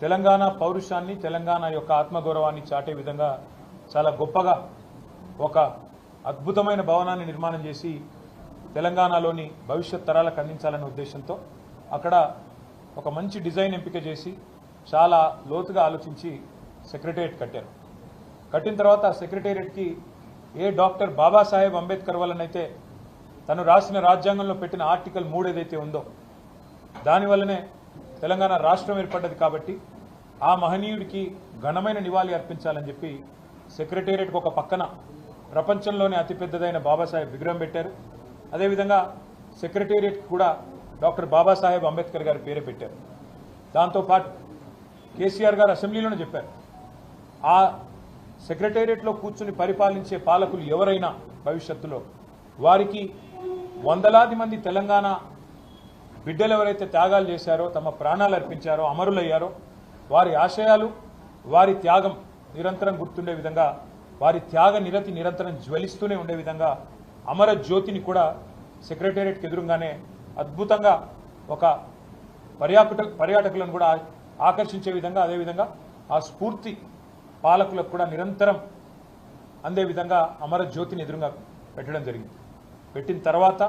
తెలంగాణ పౌరుషాన్ని తెలంగాణ యొక్క ఆత్మగౌరవాన్ని చాటే విధంగా చాలా గొప్పగా ఒక అద్భుతమైన భవనాన్ని నిర్మాణం చేసి తెలంగాణలోని భవిష్యత్ తరాలకు అందించాలనే ఉద్దేశంతో అక్కడ ఒక మంచి డిజైన్ ఎంపిక చేసి చాలా లోతుగా ఆలోచించి సెక్రటేరియట్ కట్టారు. కట్టిన తర్వాత ఆ సెక్రటేరియట్కి ఏ డాక్టర్ బాబాసాహెబ్ అంబేద్కర్ వల్లనైతే తను రాసిన రాజ్యాంగంలో పెట్టిన ఆర్టికల్ మూడు ఏదైతే ఉందో దానివల్లనే తెలంగాణ రాష్ట్రం ఏర్పడ్డది కాబట్టి ఆ మహనీయుడికి ఘనమైన నివాళి అర్పించాలని చెప్పి సెక్రటేరియట్కి ఒక పక్కన ప్రపంచంలోనే అతిపెద్దదైన బాబాసాహెబ్ విగ్రహం పెట్టారు. అదేవిధంగా సెక్రటేరియట్ కూడా డాక్టర్ బాబాసాహెబ్ అంబేద్కర్ గారి పేరే పెట్టారు. దాంతోపాటు కేసీఆర్ గారు అసెంబ్లీలోనే చెప్పారు. ఆ సెక్రటేరియట్లో కూర్చుని పరిపాలించే పాలకులు ఎవరైనా భవిష్యత్తులో వారికి వందలాది మంది తెలంగాణ బిడ్డలు ఎవరైతే త్యాగాలు చేశారో తమ ప్రాణాలు అర్పించారో అమరులయ్యారో వారి ఆశయాలు వారి త్యాగం నిరంతరం గుర్తుండే విధంగా వారి త్యాగ నిరతి నిరంతరం జ్వలిస్తూనే ఉండే విధంగా అమర జ్యోతిని కూడా సెక్రటేరియట్కి ఎదురుగానే అద్భుతంగా ఒక పర్యాటక పర్యాటకులను కూడా ఆకర్షించే విధంగా అదేవిధంగా ఆ స్ఫూర్తి పాలకులకు కూడా నిరంతరం అందే విధంగా అమర జ్యోతిని ఎదురుగా పెట్టడం జరిగింది. పెట్టిన తర్వాత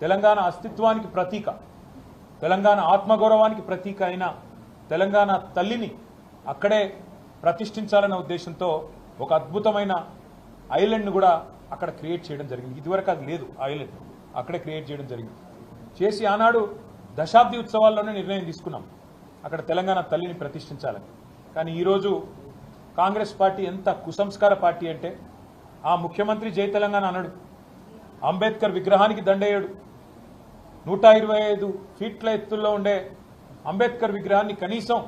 తెలంగాణ అస్తిత్వానికి ప్రతీక తెలంగాణ ఆత్మగౌరవానికి ప్రతీక అయిన తెలంగాణ తల్లిని అక్కడే ప్రతిష్ఠించాలనే ఉద్దేశంతో ఒక అద్భుతమైన ఐలాండ్ను కూడా అక్కడ క్రియేట్ చేయడం జరిగింది. ఇదివరకు అది లేదు ఆ ఐలాండ్ అక్కడే క్రియేట్ చేయడం జరిగింది. చేసి ఆనాడు దశాబ్ది ఉత్సవాల్లోనే నిర్ణయం తీసుకున్నాం. అక్కడ తెలంగాణ తల్లిని ప్రతిష్ఠించాలని. కానీ ఈరోజు కాంగ్రెస్ పార్టీ ఎంత కుసంస్కార పార్టీ అంటే ఆ ముఖ్యమంత్రి జై తెలంగాణ అనడు అంబేద్కర్ విగ్రహానికి దండేయడు. నూట ఇరవై ఐదు ఫీట్ల ఎత్తుల్లో ఉండే అంబేద్కర్ విగ్రహాన్ని కనీసం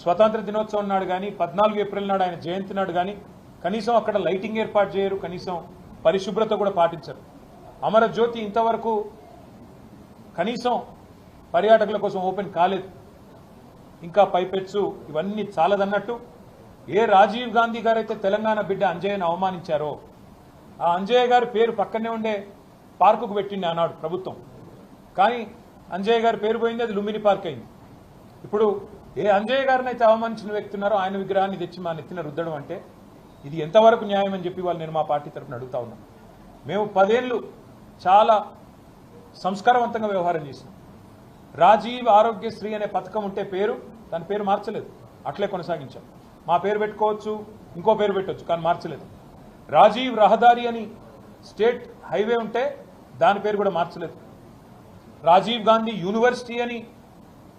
స్వతంత్ర దినోత్సవం నాడు కానీ పద్నాలుగు ఏప్రిల్ నాడు ఆయన జయంతి నాడు కానీ కనీసం అక్కడ లైటింగ్ ఏర్పాటు చేయరు కనీసం పరిశుభ్రత కూడా పాటించరు. అమరజ్యోతి ఇంతవరకు కనీసం పర్యాటకుల కోసం ఓపెన్ కాలేదు. ఇంకా పైపెచ్చు ఇవన్నీ చాలదన్నట్టు ఏ రాజీవ్ గాంధీ గారైతే తెలంగాణ బిడ్డ అంజయ్యను అవమానించారో ఆ అంజయ్య గారి పేరు పక్కనే ఉండే పార్కుకు పెట్టింది ఆనాడు ప్రభుత్వం. కానీ అంజయ్య గారి పేరు పోయింది అది లుంబిని పార్క్ అయింది. ఇప్పుడు ఏ అంజయ్య గారిని అయితే అవమానించిన వ్యక్తి ఉన్నారో ఆయన విగ్రహాన్ని తెచ్చి మా నెత్తిన రుద్దడం అంటే ఇది ఎంతవరకు న్యాయం అని చెప్పి వాళ్ళు నేను మా పార్టీ తరఫున అడుగుతా ఉన్నాం. మేము పదేళ్ళు చాలా సంస్కారవంతంగా వ్యవహారం చేసినాం. రాజీవ్ ఆరోగ్యశ్రీ అనే పథకం ఉంటే పేరు దాని పేరు మార్చలేదు. అట్లే కొనసాగించాం. మా పేరు పెట్టుకోవచ్చు ఇంకో పేరు పెట్టవచ్చు కానీ మార్చలేదు. రాజీవ్ రహదారి అని స్టేట్ హైవే ఉంటే దాని పేరు కూడా మార్చలేదు. రాజీవ్ గాంధీ యూనివర్సిటీ అని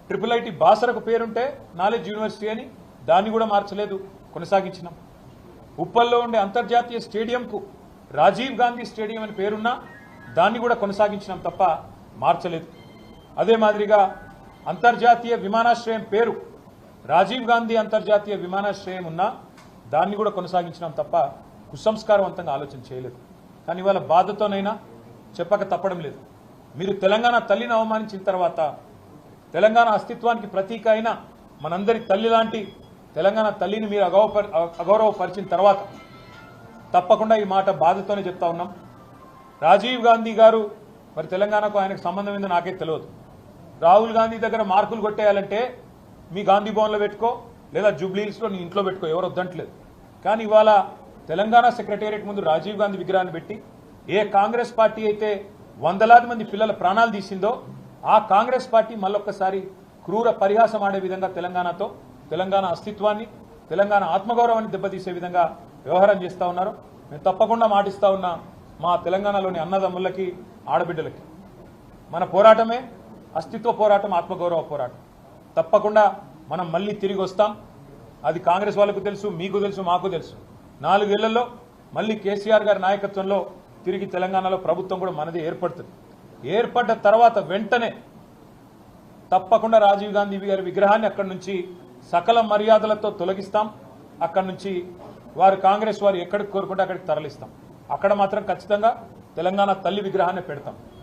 ట్రిపుల్ ఐటి బాసరకు పేరుంటే నాలెడ్జ్ యూనివర్సిటీ అని దాన్ని కూడా మార్చలేదు కొనసాగించినాం. ఉప్పల్లో ఉండే అంతర్జాతీయ స్టేడియంకు రాజీవ్ గాంధీ స్టేడియం అని పేరున్నా దాన్ని కూడా కొనసాగించినాం తప్ప మార్చలేదు. అదే మాదిరిగా అంతర్జాతీయ విమానాశ్రయం పేరు రాజీవ్ గాంధీ అంతర్జాతీయ విమానాశ్రయం ఉన్నా దాన్ని కూడా కొనసాగించినాం తప్ప కుసంస్కారవంతంగా ఆలోచన చేయలేదు. కానీ ఇవాళ బాధతోనైనా చెప్పక తప్పడం లేదు. మీరు తెలంగాణ తల్లిని అవమానించిన తర్వాత తెలంగాణ అస్తిత్వానికి ప్రతీక అయిన మనందరి తల్లి లాంటి తెలంగాణ తల్లిని మీరు అగౌరవపరి అగౌరవపరిచిన తర్వాత తప్పకుండా ఈ మాట బాధతోనే చెప్తా ఉన్నాం. రాజీవ్ గాంధీ గారు మరి తెలంగాణకు ఆయనకు సంబంధం ఏందో నాకే తెలియదు రాహుల్ గాంధీ దగ్గర మార్కులు కొట్టేయాలంటే మీ గాంధీ భవన్లో పెట్టుకో లేదా జూబ్లీహిల్స్లో నీ ఇంట్లో పెట్టుకో ఎవరు వద్దంటలేదు. కానీ ఇవాళ తెలంగాణ సెక్రటేరియట్ ముందు రాజీవ్ గాంధీ విగ్రహాన్ని పెట్టి ఏ కాంగ్రెస్ పార్టీ అయితే వందలాది మంది పిల్లల ప్రాణాలు తీసిందో ఆ కాంగ్రెస్ పార్టీ మళ్ళొక్కసారి క్రూర పరిహాసం ఆడే విధంగా తెలంగాణతో తెలంగాణ అస్తిత్వాన్ని తెలంగాణ ఆత్మగౌరవాన్ని దెబ్బతీసే విధంగా వ్యవహారం చేస్తూ ఉన్నారు. మేము తప్పకుండా మాటిస్తూ ఉన్న మా తెలంగాణలోని అన్నదమ్ములకి ఆడబిడ్డలకి. మన పోరాటమే అస్తిత్వ పోరాటం ఆత్మగౌరవ పోరాటం. తప్పకుండా మనం మళ్ళీ తిరిగి వస్తాం. అది కాంగ్రెస్ వాళ్ళకు తెలుసు మీకు తెలుసు మాకు తెలుసు. నాలుగేళ్ళలో మళ్ళీ కేసీఆర్ గారి నాయకత్వంలో తిరిగి తెలంగాణలో ప్రభుత్వం కూడా మనది ఏర్పడుతుంది. ఏర్పడ్డ తర్వాత వెంటనే తప్పకుండా రాజీవ్ గాంధీ గారి విగ్రహాన్ని అక్కడి నుంచి సకల మర్యాదలతో తొలగిస్తాం. అక్కడి నుంచి వారు కాంగ్రెస్ వారు ఎక్కడికి కోరుకుంటే అక్కడికి తరలిస్తాం. అక్కడ మాత్రం ఖచ్చితంగా తెలంగాణ తల్లి విగ్రహాన్ని పెడతాం.